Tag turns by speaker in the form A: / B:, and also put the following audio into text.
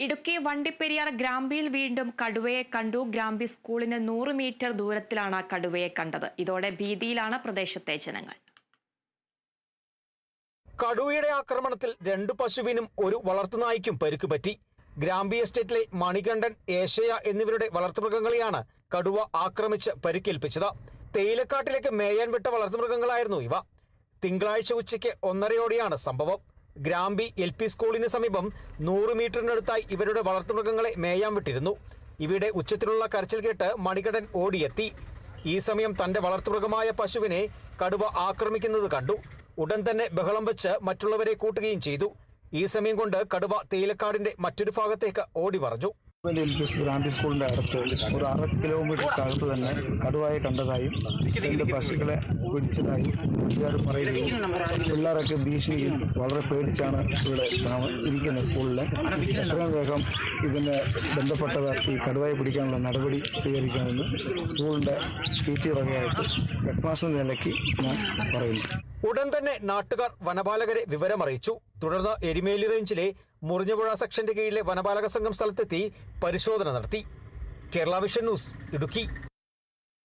A: ഇടുക്കി വണ്ടിപ്പെരിയാർ ഗ്രാമ്പിയിൽ വീണ്ടും കടുവയെ കണ്ടു. ഗ്രാമ്പി സ്കൂളിന് നൂറ് മീറ്റർ ദൂരത്തിലാണ് കടുവയെ കണ്ടത്. ഇതോടെ ഭീതിയിലാണ് പ്രദേശത്തെ ജനങ്ങൾ.
B: കടുവയുടെ ആക്രമണത്തിൽ രണ്ടു പശുവിനും ഒരു വളർത്തുനായ്ക്കും പരിക്ക് പറ്റി. ഗ്രാമ്പി എസ്റ്റേറ്റിലെ മണികണ്ഠൻ ഏഷയ എന്നിവരുടെ വളർത്തുമൃഗങ്ങളെയാണ് കടുവ ആക്രമിച്ച് പരിക്കേൽപ്പിച്ചത്. തേയിലക്കാട്ടിലേക്ക് മേയാൻ വിട്ട വളർത്തുമൃഗങ്ങളായിരുന്നു ഇവ. തിങ്കളാഴ്ച ഉച്ചയ്ക്ക് ഒന്നരയോടെയാണ് സംഭവം. ഗ്രാമ്പി എൽ പി സ്കൂളിന് സമീപം നൂറ് മീറ്ററിനടുത്തായി ഇവരുടെ വളർത്തുമൃഗങ്ങളെ മേയാൻ വിട്ടിരുന്നു. ഇവയുടെ ഉച്ചത്തിലുള്ള കരച്ചിൽ കേട്ട് മണികടൻ ഓടിയെത്തി. ഈ സമയം തന്റെ വളർത്തുമൃഗമായ പശുവിനെ കടുവ ആക്രമിക്കുന്നത് കണ്ടു. ഉടൻ തന്നെ ബഹളം വെച്ച് മറ്റുള്ളവരെ കൂട്ടുകയും ചെയ്തു. ഈ സമയം കൊണ്ട് കടുവ തേയിലക്കാടിന്റെ മറ്റൊരു ഭാഗത്തേക്ക് ഓടി പറഞ്ഞു
C: എൽ പി ഗ്രാൻഡി സ്കൂളിന്റെ അടുത്ത് ഒരു അര കിലോമീറ്റർ അകത്ത് തന്നെ കടുവായെ കണ്ടതായും രണ്ട് പശുക്കളെ പിടിച്ചതായും വീട്ടുകാർ പറയുകയും പിള്ളേരൊക്കെ ഭീഷണിയും വളരെ പേടിച്ചാണ് ഇവിടെ ഇരിക്കുന്ന ഇരിക്കുന്നത് സ്കൂളിൽ എത്രയും വേഗം ഇതിന് ബന്ധപ്പെട്ടവർ ഈ കടുവയെ പിടിക്കാനുള്ള നടപടി സ്വീകരിക്കണമെന്ന് സ്കൂളിന്റെ പി ടി വകയായിട്ട് ഹെഡ് മാസ്റ്റർ നിലയ്ക്ക് ഞാൻ പറയുന്നു.
B: ഉടൻ തന്നെ നാട്ടുകാർ വനപാലകരെ വിവരമറിയിച്ചു. തുടർന്ന് എരിമേലി റേഞ്ചിലെ മുറിഞ്ഞപുഴ സെക്ഷന്റെ കീഴിലെ വനപാലക സംഘം സ്ഥലത്തെത്തി പരിശോധന നടത്തി. Kerala vision news Idukki.